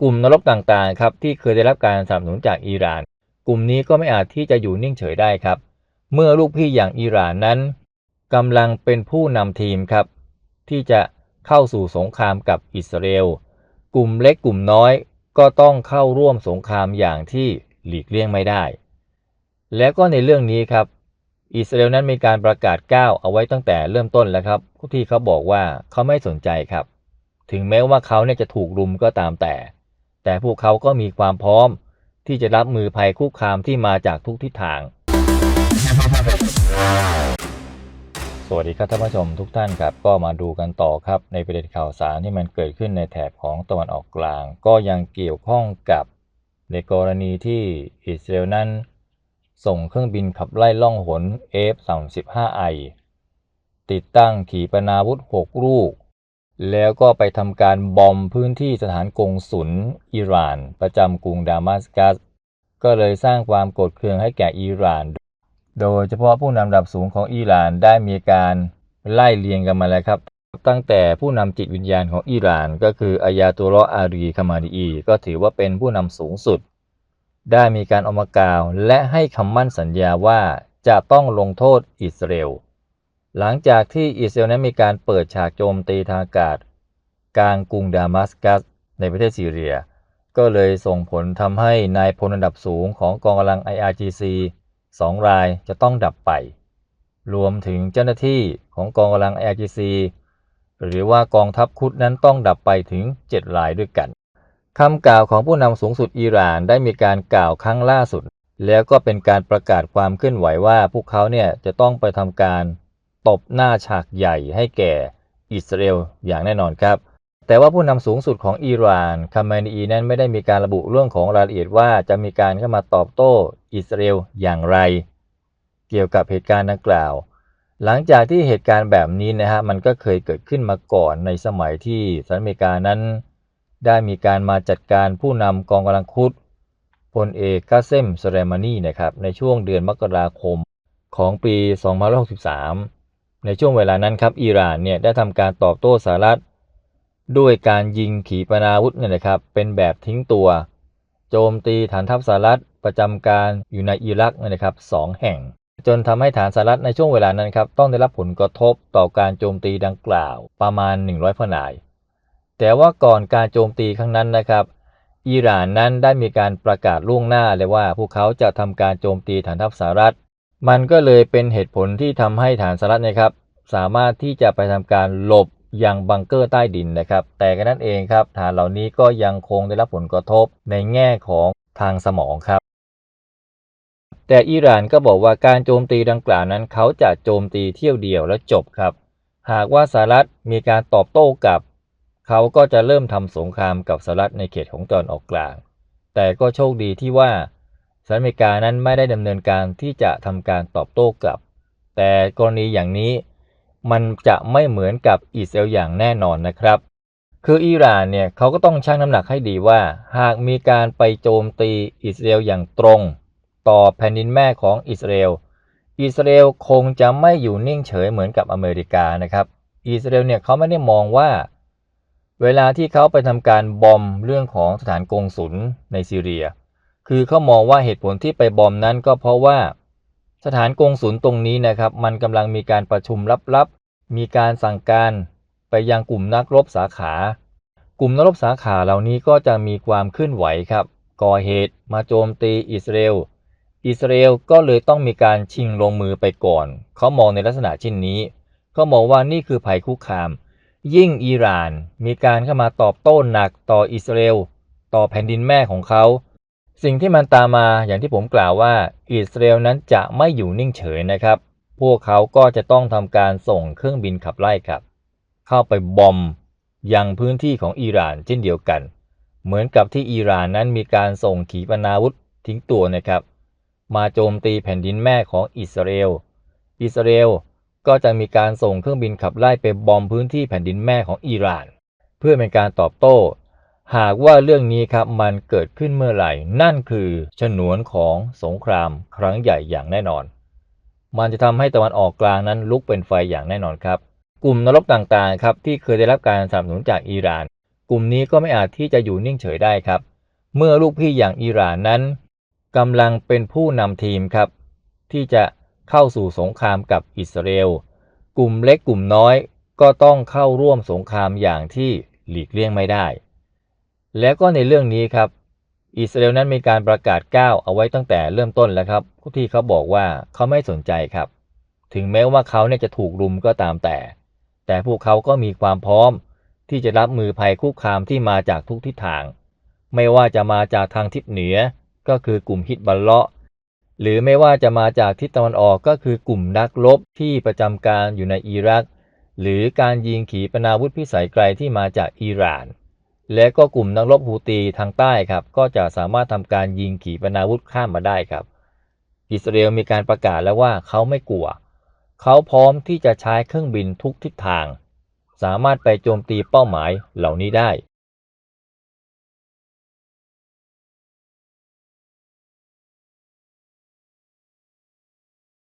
กลุ่มนรบต่างๆครับที่เคยได้รับการสนับสนุนจากอิหร่าน กลุ่มนี้ก็ไม่อาจที่จะอยู่นิ่งเฉยได้ครับ เมื่อลูกพี่อย่างอิหร่านนั้นกำลังเป็นผู้นำทีมครับ ที่จะเข้าสู่สงครามกับอิสราเอล กลุ่มเล็กกลุ่มน้อยก็ต้องเข้าร่วมสงครามอย่างที่หลีกเลี่ยงไม่ได้ แล้วก็ในเรื่องนี้ครับ อิสราเอลนั้นมีการประกาศก้าวเอาไว้ตั้งแต่เริ่มต้นแล้วครับที่เขาบอกว่าเขาไม่สนใจครับ ถึงแม้ว่าเขาเนี่ยจะถูกรุมก็ตามแต่ แต่พวกเขาก็มีความพร้อมที่จะรับมือภัยคุกคามที่มาจากทุกทิศทาง สวัสดีครับท่านผู้ชมทุกท่านครับ ก็มาดูกันต่อครับในประเด็นข่าวสารที่มันเกิดขึ้นในแถบของตะวันออกกลาง ก็ยังเกี่ยวข้องกับในกรณีที่อิสราเอลนั้น ส่งเครื่องบินขับไล่ล่องหน F-35I ติดตั้งขีปนาวุธ 6 ลูก แล้วก็ไปทำการบอมพื้นที่สถานกงสุลอิหร่าน ประจำกรุงดามัสกัส ก็เลยสร้างความโกรธเคืองให้แก่อิหร่าน โดยเฉพาะผู้นำระดับสูงของอิหร่านได้มีการไล่เลียงกันมาแล้วครับ ตั้งแต่ผู้นำจิตวิญญาณของอิหร่าน ก็คืออายาตุลออารีคามาดีอี ก็ถือว่าเป็นผู้นำสูงสุด ได้มีการออกมากล่าว และให้คำมั่นสัญญาว่าจะต้องลงโทษอิสราเอล หลังจากที่อิสราเอลนั้นมีการเปิดฉากโจมตีทางอากาศ กลางกรุงดามัสกัส ในประเทศซีเรีย ก็เลยส่งผลทำให้นายพลระดับสูงของกองกำลัง IRGC สองรายจะต้องดับไป รวมถึงเจ้าหน้าที่ของกองกำลัง IRGC หรือว่ากองทัพคุดนั้นต้องดับไปถึง 7 รายด้วยกันคำกล่าวของผู้นำสูงสุดอิหร่านได้มีการกล่าวครั้งล่าสุด แล้วก็เป็นการประกาศความเคลื่อนไหวว่าพวกเขาเนี่ยจะต้องไปทำการ ตบหน้าฉากใหญ่ให้แก่อิสราเอลอย่างแน่นอนครับ แต่ว่าผู้นำสูงสุดของอิหร่านคาเมนีนั้นไม่ได้มีการระบุเรื่องของรายละเอียดว่าจะมีการเข้ามาตอบโต้อิสราเอลอย่างไร เกี่ยวกับเหตุการณ์ดังกล่าว หลังจากที่เหตุการณ์แบบนี้นะฮะมันก็เคยเกิดขึ้นมาก่อนในสมัยที่สหรัฐอเมริกานั้น ได้มีการมาจัดการผู้นำกองกำลังคุดพลเอกกาเซมสเรมานีนะครับในช่วงเดือนมกราคมของปี 2563 ในช่วงเวลานั้นครับอิหร่านเนี่ยได้ทำการตอบโต้สหรัฐ ด้วยการยิงขีปนาวุธเนี่ยนะครับเป็นแบบทิ้งตัว โจมตีฐานทัพสหรัฐประจำการอยู่ในอิรักเนี่ยนะครับสองแห่ง จนทำให้ฐานสหรัฐในช่วงเวลานั้นครับต้องได้รับผลกระทบต่อการโจมตีดังกล่าวประมาณ 100พนาย แต่ว่าก่อนการโจมตีครั้งนั้นนะครับอิหร่านนั้นได้มีการประกาศล่วงหน้าเลยว่าพวกเขาจะทำการโจมตีฐานทัพสหรัฐ มันก็เลยเป็นเหตุผลที่ทำให้ฐานสหรัฐนะครับ สามารถที่จะไปทำการหลบยังบังเกอร์ใต้ดินนะครับ แต่กันนั้นเองครับ ฐานเหล่านี้ก็ยังคงได้รับผลกระทบในแง่ของทางสมองครับ แต่อิหร่านก็บอกว่าการโจมตีดังกล่าวนั้น เขาจะโจมตีเที่ยวเดียวแล้วจบครับ หากว่าสหรัฐมีการตอบโต้กลับ เขาก็จะเริ่มทำสงครามกับสหรัฐในเขตของตอนออกกลาง แต่ก็โชคดีที่ว่า สหรัฐอเมริกานั้นไม่ได้ดำเนินการที่จะทำการตอบโต้กลับ แต่กรณีอย่างนี้มันจะไม่เหมือนกับอิสราเอลอย่างแน่นอนนะครับ คืออิหร่านเนี่ยเขาก็ต้องชั่งน้ำหนักให้ดีว่า หากมีการไปโจมตีอิสราเอลอย่างตรง ต่อแผ่นดินแม่ของอิสราเอล อิสราเอลคงจะไม่อยู่นิ่งเฉยเหมือนกับอเมริกานะครับ อิสราเอลเนี่ยเขาไม่ได้มองว่า เวลาที่เขาไปทำการบอมเรื่องของสถานกงศุลในซีเรีย คือเขามองว่าเหตุผลที่ไปบอมนั้นก็เพราะว่า สถานกงศุลตรงนี้นะครับ มันกำลังมีการประชุมลับๆ มีการสั่งการไปยังกลุ่มนักรบสาขา กลุ่มนักรบสาขาเหล่านี้ก็จะมีความเคลื่อนไหวครับ ก่อเหตุมาโจมตีอิสราเอล อิสราเอลก็เลยต้องมีการชิงลงมือไปก่อน เขามองในลักษณะเช่นนี้ เขามองว่านี่คือภัยคุกคาม ยิ่งอิหร่านมีการเข้ามาตอบโต้หนักต่ออิสราเอล ต่อแผ่นดินแม่ของเขา สิ่งที่มันตามมาอย่างที่ผมกล่าวว่าอิสราเอลนั้นจะไม่อยู่นิ่งเฉยนะครับ พวกเขาก็จะต้องทำการส่งเครื่องบินขับไล่ครับ เข้าไปบอมยังพื้นที่ของอิหร่านเช่นเดียวกัน เหมือนกับที่อิหร่านนั้นมีการส่งขีปนาวุธทิ้งตัวนะครับ มาโจมตีแผ่นดินแม่ของอิสราเอล อิสราเอลก็จะมีการส่งเครื่องบินขับไล่ไปบอมพื้นที่แผ่นดินแม่ของอิหร่าน เพื่อเป็นการตอบโต้ หากว่าเรื่องนี้ครับมันเกิดขึ้นเมื่อไหร่ นั่นคือฉนวนของสงครามครั้งใหญ่อย่างแน่นอน มันจะทำให้ตะวันออกกลางนั้นลุกเป็นไฟอย่างแน่นอนครับ กลุ่มนรบต่างๆครับที่เคยได้รับการสนับสนุนจากอิหร่าน กลุ่มนี้ก็ไม่อาจที่จะอยู่นิ่งเฉยได้ครับ เมื่อลูกพี่อย่างอิหร่านนั้นกำลังเป็นผู้นำทีมครับ ที่จะเข้าสู่สงครามกับอิสราเอลกลุ่มเล็กกลุ่มน้อยก็ต้องเข้าร่วมสงครามอย่างที่หลีกเลี่ยงไม่ได้ แล้วก็ในเรื่องนี้ครับ อิสราเอลนั้นมีการประกาศก้าวเอาไว้ตั้งแต่เริ่มต้นแล้วครับที่เขาบอกว่าเขาไม่สนใจครับ ถึงแม้ว่าเขาเนี่ยจะถูกรุมก็ตามแต่ แต่พวกเขาก็มีความพร้อมที่จะรับมือภัยคุกคามที่มาจากทุกทิศทาง ไม่ว่าจะมาจากทางทิศเหนือก็คือกลุ่มฮิตบัลเลาะห์หรือไม่ว่าจะมาจากทิศตะวันออกก็คือกลุ่มนักรบที่ประจำการอยู่ในอิรัก หรือการยิงขีปนาวุธพิสัยไกลที่มาจากอิหร่าน และก็กลุ่มนักรบฮูตีทางใต้ครับ ก็จะสามารถทำการยิงขีปนาวุธข้ามมาได้ครับ อิสราเอลมีการประกาศแล้วว่าเขาไม่กลัว เขาพร้อมที่จะใช้เครื่องบินทุกทิศทาง สามารถไปโจมตีเป้าหมายเหล่านี้ได้